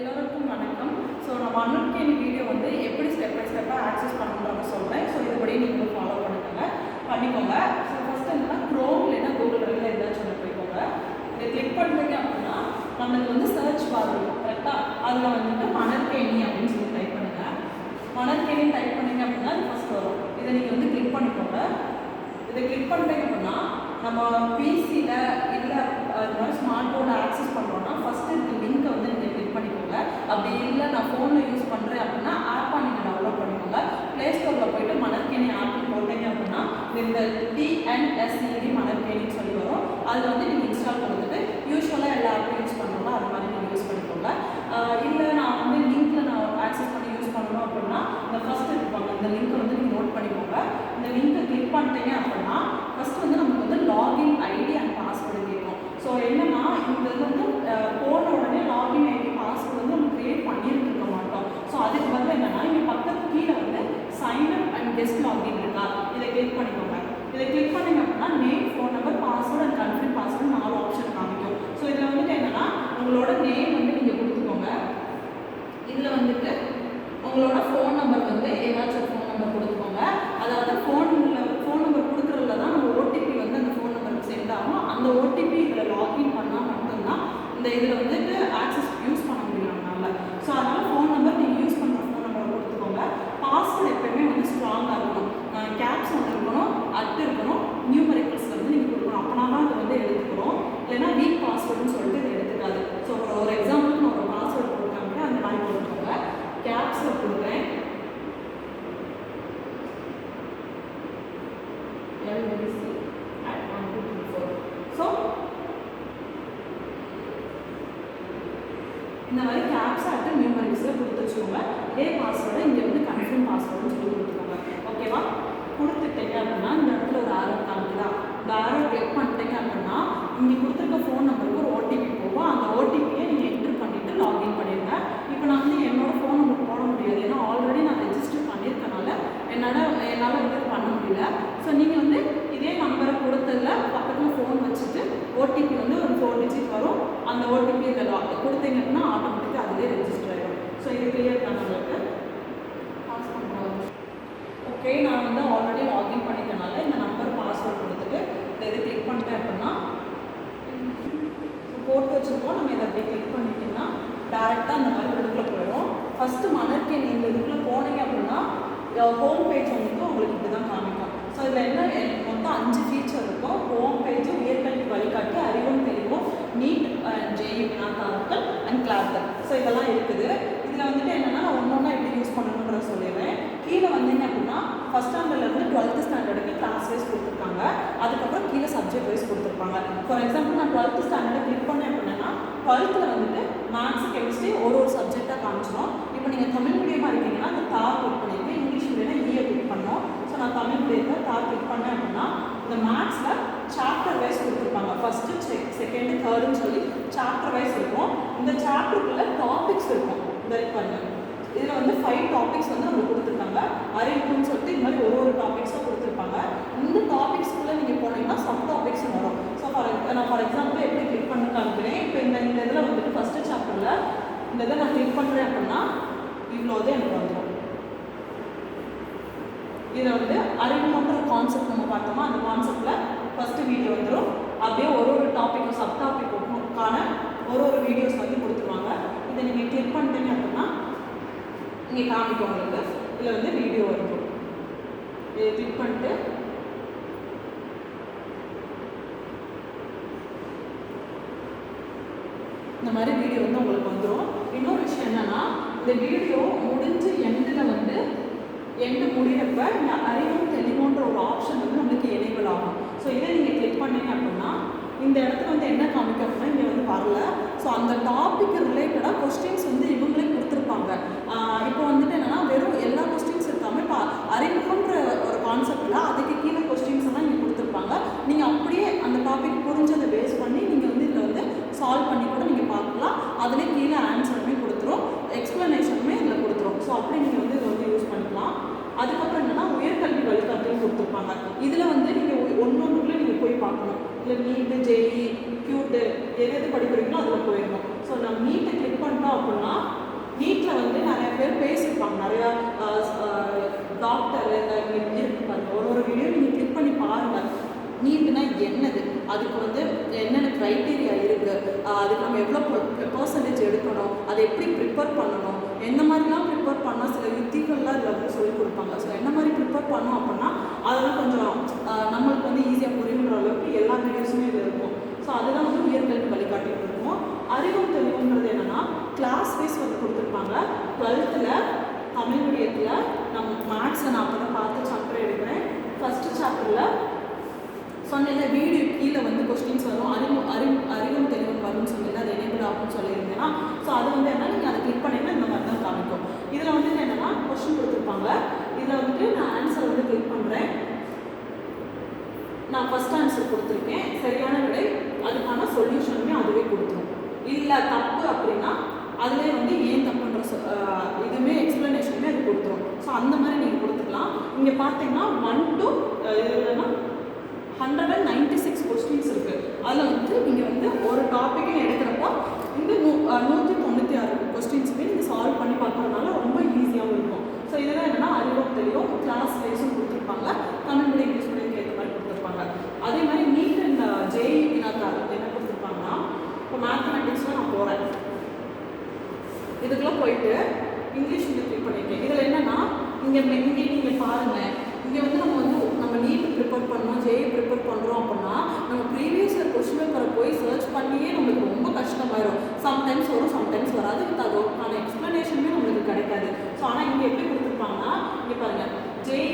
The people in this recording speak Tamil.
எல்லோருக்கும் வணக்கம். ஸோ நான் மண்ணுக்கேணி வீடியோ வந்து எப்படி ஸ்டெப் பை ஸ்டெப்பாக ஆக்சஸ் பண்ணணும்னு சொல்கிறேன் ஸோ இதுபடி நீங்கள் ஃபாலோ பண்ணுங்க. பண்ணிக்கோங்க. ஸோ ஃபஸ்ட்டு என்னன்னா க்ரோம் இல்லைன்னா கூகுள் ரெண்டில் ஏதாச்சும் ஒன்று போய்க்கோங்க. இதை கிளிக் பண்ணுறீங்க அப்படின்னா நம்மளுக்கு வந்து சர்ச் பார் கரெக்டாக அதில் வந்துட்டு மணற்கேணி அப்படின்னு சொல்லி டைப் பண்ணுங்கள் மணற்கேணி டைப் பண்ணீங்க அப்படின்னா அது ஃபஸ்ட் வரும். இதை நீங்கள் வந்து கிளிக் பண்ணிக்கோங்க. இதை கிளிக் பண்ணிட்டீங்க அப்படின்னா நம்ம பிசியில் இல்லை அது மாதிரி ஸ்மார்ட் போர்டு ஆக்சஸ் பண்ணுறோன்னா ஃபஸ்ட்டு இருக்க லிங்க்கை வந்து நீங்கள் கிளிக் பண்ணிக்கோங்க அப்படி இல்லை நான் ஃபோனில் யூஸ் பண்ணுறேன் அப்படின்னா ஆப்பாக நீங்கள் டவுன்லோட் பண்ணிக்கோங்க. ப்ளே ஸ்டோரில் போயிட்டு மணற்கேணி ஆப்னு போட்டீங்க அப்படின்னா இந்த டிஎன்எஸ்இடி மணற்கேணின்னு சொல்லி வரும். அதில் வந்து நீங்கள் இன்ஸ்டால் பண்ணிட்டு யூஸ்வலாக எல்லா ஆப்பும் யூஸ் பண்ணுறோம்ல அது மாதிரி நீங்கள் யூஸ் பண்ணிக்கோங்க. இல்லை நான் வந்து லிங்க்கில் நான் ஆக்சஸ் பண்ணி யூஸ் பண்ணணும் அப்படின்னா இந்த ஃபஸ்ட்டு இருப்பாங்க. இந்த லிங்க்கை வந்து நீங்கள் நோட் பண்ணிக்கோங்க. இந்த லிங்க்கை கிளிக் பண்ணிட்டீங்க அப்படின்னா ஃபஸ்ட்டு வந்து நமக்கு வந்து லாகின் ஐடி அண்ட் பாஸ்வேர்டு கேட்கும். ஸோ என்னன்னா இந்த இது வந்து அஹ், போன உடனே லாகின் ஐடி பாஸ்வேர்டு வந்து நம்ம கிரியேட் பண்ணியிருக்க மாட்டோம் ஸோ அதுக்கு வந்து என்னன்னா இங்கே பக்கத்து கீழே வந்து sign up and guest login இருக்கா? இதை கிளிக் பண்ணிக்கோங்க. இதை கிளிக் பண்ணிங்க அப்படின்னா name phone number password and confirm password நாலு ஆப்ஷன் காமிக்கும். ஸோ இதில் வந்துட்டு என்னன்னா உங்களோட நேம் வந்து நீங்கள் கொடுத்துக்கோங்க. இதில் வந்துட்டு உங்களோட ஃபோன் நம்பர் வந்து ஏதாச்சும் ஃபோன் நம்பர் கொடுத்துக்கோங்க. அதாவது ஃபோனில் ஃபோன் நம்பர் கொடுக்குறதுல தான் நம்ம ஓடிபி வந்து அந்த ஃபோன் நம்பருக்கு சென்ட் ஆகும். அந்த ஓடிபி இதில் லாகின் பண்ணால் மட்டும்தான் இந்த இதில் வந்துட்டு ஆக்சஸ் யூஸ் பண்ண முடியும் நம்மளால ஸோ அதனால் ஃபோன் நம்பர் நீங்கள் யூஸ் பண்ணுற ஃபோன் நம்பரை கொடுத்துக்கோங்க பாஸ்வேர்டு எப்பயுமே வந்து ஸ்ட்ராங்காக இருக்கணும் கேப்ஸ் வந்து இருக்கணும் அட் இருக்கணும் நியூமரிக்கல்ஸ் வந்து நீங்கள் கொடுக்கணும் அப்போனா தான் அது வந்து எடுத்துக்கிறோம் இல்லைன்னா வீக் பாஸ்வேர்டுன்னு சொல்லிட்டு இதை எடுத்துக்காது ஸோ ஒரு எக்ஸாம்பிளுக்கு நான் ஒரு பாஸ்வேர்டு கொடுக்காம அந்த மாதிரி கொடுத்துக்கோங்க கேப்ஸில் கொடுக்குறேன் LBC at 1234. ஸோ இந்த மாதிரி கேப்ஸ் அட்டு நியூமரிக்ஸில் கொடுத்து வச்சுக்கோங்க. இதே பாஸ்வேர்டை இங்கே வந்து கன்ஃபார்ம் பாஸ்வேர்டுன்னு சொல்லி கொடுத்துக்கோங்க. ஓகேவா கொடுத்துட்டீங்க அப்படின்னா இந்த இடத்துல ஒரு ஆரோ காமிக்குதா? இந்த ஆரோ கிளிக் பண்ணிட்டீங்க அப்படின்னா இங்கே கொடுத்துருக்க ஃபோன் நம்பருக்கு ஒரு ஓடிபி போகும். அந்த ஓடிபியை நீங்கள் என்ட்ரு பண்ணிவிட்டு லாகின் பண்ணிடுங்க இப்போ நான் வந்து என்னோடய ஃபோன் நம்பர் போட முடியாது. ஏன்னா ஆல்ரெடி நான் ரெஜிஸ்டர் பண்ணியிருக்கனால என்னால் என்னால் வந்து பண்ண முடியல. ஸோ நீங்கள் வந்து இதே நம்பரை கொடுத்ததில் பக்கத்தில் ஃபோன் வச்சுட்டு ஓடிபி வந்து ஒரு ஃபோர் டிஜிட் வரும். அந்த ஓடிபி இந்த கொடுத்தீங்க கொடுத்தீங்கன்னா ஆட்டோமேட்டிக்காக அதுவே ரெஜிஸ்டர் ஆகிடும் ஸோ இது கிளியர் தான் நம்மளுக்கு பாஸ் பண்ணுறோம் ஓகே நான் வந்து ஆல்ரெடி லாகின் பண்ணிட்டனால இந்த நம்பர் பாஸ்வேர்ட் கொடுத்துட்டு இதை இதை கிளிக் பண்ணிட்டேன் அப்படின்னா போட்டு வச்சுருக்கோம். நம்ம இதை அப்படியே கிளிக் பண்ணிட்டீங்கன்னா டேரெக்டாக அந்த மாதிரி உள்ளுக்குள்ளே போயிடும். ஃபஸ்ட்டு மலர்க்கு நீங்கள் இதுக்குள்ளே போனீங்க அப்படின்னா ஹோம் பேஜ் வந்துட்டு உங்களுக்கு இப்படி தான் காமிக்கும். ஸோ இதில் என்ன மொத்தம் அஞ்சு ஃபீச்சர் இருக்கும். ஹோம் பேஜும் உயர்கல்வி வழிகாட்டி அறிவும் தெரியும் நீட் ஜேஇ வினாத்தாக்கள் அண்ட் கிளாத்தர் ஸோ இதெல்லாம் இருக்குது. இதில் வந்துட்டு என்னென்னா நான் ஒன்று ஒன்றா எப்படி யூஸ் பண்ணணுன்றத சொல்லிடுறேன். கீழே வந்தீங்க அப்படின்னா ஃபஸ்ட் ஸ்டாண்டர்ட்லேருந்து டுவெல்த்து ஸ்டாண்டர்டுக்கு கிளாஸ் வைஸ் கொடுத்துருக்காங்க. அதுக்கப்புறம் கீழே சப்ஜெக்ட் வைஸ் கொடுத்துருப்பாங்க. ஃபார் எக்ஸாம்பிள் நான் டுவெல்த்து ஸ்டாண்டர்டை கிளிக் பண்ணேன் அப்படின்னா டுவெல்த்தில் வந்துட்டு மேக்ஸ் கெமிஸ்ட்ரி ஒரு ஒரு சப்ஜெக்டாக காமிச்சிடும் இப்போ நீங்கள் தமிழ் மீடியமாக இருக்கீங்கன்னா அந்த தா கிளிக் பண்ணிருக்கேன் இங்கிலீஷ் மீடியம்னா ஈயை கிளிக் பண்ணோம் ஸோ நான் தமிழ் மீடியத்தில் தா கிளிக் பண்ணேன் அப்படின்னா இந்த மேக்ஸில் சாப்டர் வைஸ் கொடுத்துருப்பாங்க ஃபஸ்ட்டு செக் செகண்டு தேர்டுன்னு சொல்லி சாப்டர் வைஸ் இருக்கும் இந்த சாப்டருக்குள்ள டாபிக்ஸ் இருக்கும் இதில் வந்து ஃபைவ் டாபிக்ஸ் வந்து நம்ம கொடுத்துருக்காங்க. அறிவுன்னு சொல்லிட்டு இந்த மாதிரி ஒரு ஒரு டாபிக்ஸாக கொடுத்துருப்பாங்க. இந்த டாபிக்ஸ்க்குள்ளே நீங்கள் போனீங்கன்னா சப் டாபிக்ஸ் வரும். ஸோ ஃபார் நான் ஃபார் எக்ஸாம்பிள் எப்படி கிளிக் பண்ணி காமிக்கிறேன். இப்போ இந்த இந்த இதில் வந்துட்டு ஃபஸ்ட்டு சாப்டரில் இந்த இதை நான் கிளிக் பண்ணுறேன் அப்படின்னா இவ்வளோ இது எனக்கு வந்துடும் இதில் வந்து அறிவுன்ற கான்செப்ட் நம்ம பார்த்தோமா? அந்த கான்செப்டில் ஃபஸ்ட்டு வீடியோ வந்துடும் அப்படியே ஒரு ஒரு டாப்பிக்கும் சப் டாப்பிக்கான ஒரு ஒரு வீடியோஸ் வந்து கொடுத்து இதை நீங்கள் கிளிக் பண்ணிட்டீங்க அப்படின்னா இங்கே காமிக்கும் உங்களுக்கு. இதில் வந்து வீடியோ இருக்கும் இதை கிளிக் பண்ணிட்டு இந்த மாதிரி வீடியோ வந்து உங்களுக்கு வந்துடும் இன்னொரு விஷயம் என்னன்னா இந்த வீடியோ முடிஞ்சு எண்டில் வந்து எண்டு முடிகிறப்ப இந்த அறிவும் தெளிவுன்ற ஒரு ஆப்ஷன் வந்து நம்மளுக்கு எனேபிள் ஆகும். ஸோ இதை நீங்கள் கிளிக் பண்ணீங்க அப்படின்னா இந்த இடத்துல வந்து என்ன காமிக்கும் அப்படின்னா இங்கே வந்து வரல. ஸோ அந்த டாபிக் ரிலேட்டடாக கொஸ்டின்ஸ் வந்து இவங்களே கொடுத்துருப்பாங்க. இப்போ வந்துட்டு என்னென்னா வெறும் எல்லா கொஸ்டின்ஸ் இருக்காமல் இப்போ அறிமுகன்ற ஒரு கான்செப்டில் அதுக்கு கீழே கொஸ்டின்ஸ் எல்லாம் இங்கே கொடுத்துருப்பாங்க. நீங்கள் அப்படியே அந்த டாபிக் புரிஞ்சதை பேஸ் பண்ணி நீங்கள் வந்து இதில் வந்து சால்வ் பண்ணி கூட நீங்கள் பார்க்கலாம். அதிலே கீழே ஆன்சருமே கொடுத்துரும். எக்ஸ்ப்ளனேஷனுமே இதில் கொடுத்துரும். ஸோ அப்படி நீங்கள் வந்து இதை வந்து யூஸ் பண்ணிக்கலாம். அதுக்கப்புறம் என்னன்னா உயர்கல்வி வழிகாட்டியும் கொடுத்துருப்பாங்க. இதில் வந்து நீட்டு ஜெயி க்யூட்டு எது எது படிக்கிறீங்களோ அதில் போயிடணும். ஸோ நான் நீட்டை கிளிக் பண்ணிட்டோம் அப்படின்னா நீட்டில் வந்து நிறையா பேர் பேசியிருப்பாங்க. நிறையா டாக்டர் இருப்பாங்க ஒரு ஒரு வீடியோ நீங்கள் கிளிக் பண்ணி பாருங்கள் நீட்டுனா என்னது? அதுக்கு வந்து என்னென்ன க்ரைட்டீரியா இருக்குது அதுக்கு நம்ம எவ்வளோ பர்சன்டேஜ் எடுக்கணும்? அதை எப்படி ப்ரிப்பேர் பண்ணணும்? என்ன மாதிரிலாம் ப்ரிப்பேர் பண்ணால் சில யுத்திகள்லாம் இதில் வந்து சொல்லி கொடுப்பாங்க. ஸோ என்ன மாதிரி ப்ரிப்பேர் பண்ணோம் அப்படின்னா அதுதான் வந்து உயர்கல்வி வழிகாட்டிட்டு இருக்கும் அறிவும் தெளிவுங்கிறது என்னென்னா கிளாஸ் வைஸ் வந்து கொடுத்துருப்பாங்க. டுவெல்த்தில் தமிழ் மீடியத்தில் நம்ம மேக்ஸில் நான் அப்போ தான் பார்த்து சாப்டர் எடுக்கிறேன். ஃபஸ்ட்டு சாப்டரில் சொன்னேன் வீடு கீழே வந்து கொஸ்டின்ஸ் வரும். அறிவு அறிவு அறிவும் தெளிவும் வரும்னு சொல்லிட்டு அது எனேபிள் ஆகும்னு சொல்லியிருந்தேன்னா ஸோ அது வந்து என்ன நீங்கள் அதை கிளிக் பண்ணிங்கன்னா இந்த மாதிரி தான் காமிக்கும். இதில் வந்து என்னென்னா கொஸ்டின் கொடுத்துருப்பாங்க. இதில் வந்துட்டு நான் ஆன்சர் வந்து கிளிக் பண்ணுறேன் நான் ஃபஸ்ட் ஆன்சர் கொடுத்துருக்கேன். சரியான விடை அதுக்கான சொல்யூஷனுமே அதுவே கொடுத்துரும் இல்லை தப்பு அப்படின்னா அதுலேயே வந்து ஏன் தப்புன்ற சொ- இதுவுமே எக்ஸ்ப்ளனேஷனுமே அது கொடுத்துரும். ஸோ அந்த மாதிரி நீங்கள் கொடுத்துக்கலாம். இங்கே பார்த்தீங்கன்னா ஒன் டு இல்லைன்னா hundred and ninety six questions இருக்குது அதில் வந்து நீங்கள் வந்து ஒரு டாப்பிக்கை எடுக்கிறப்போ இந்த நூ அஹ் நூற்றி தொண்ணூற்றி ஆறு கொஸ்டின்ஸுமே நீங்கள் சால்வ் பண்ணி பார்க்கறதுனால ரொம்ப ஈஸியாகவும் இருக்கும் ஸோ இதெல்லாம் என்னென்னா அறிவும் தெரியும் கிளாஸ் வைஸும் கொடுத்துருப்பாங்க தமிழ் மீடியம் இங்கிலீஷ் மீடியம் ஏற்ற மாதிரி கொடுத்துருப்பாங்க அதே மாதிரி நீட் இந்த ஜேஇ வினாத்தாள் என்ன கொடுத்துருப்பாங்கன்னா இப்போ மேத்தமெட்டிக்ஸில் நான் போகிறேன் இதுக்கெல்லாம் போயிட்டு இங்கிலீஷ் வந்து கிளிக் பண்ணியிருக்கேன் இதில் என்னன்னா இங்கே இங்கே நீங்கள் பாருங்கள் இங்கே வந்து நம்ம வந்து நம்ம நீட் ப்ரிப்பேர் பண்ணோம் ஜேஇ ப்ரிப்பேர் பண்ணுறோம் அப்படின்னா நம்ம ப்ரீவியஸ் இயர் கொஸ்டின் பேப்பரை போய் சர்ச் பண்ணியே நம்மளுக்கு ரொம்ப கஷ்டமாயிரும். சம்டைம்ஸ் வரும் சம்டைம்ஸ் வராது வித் அதோக்கான எக்ஸ்ப்ளனேஷனுமே நம்மளுக்கு கிடைக்காது. ஸோ ஆனால் இங்கே எப்படி கொடுத்துருப்பாங்கன்னா இங்கே பாருங்கள் ஜேஇ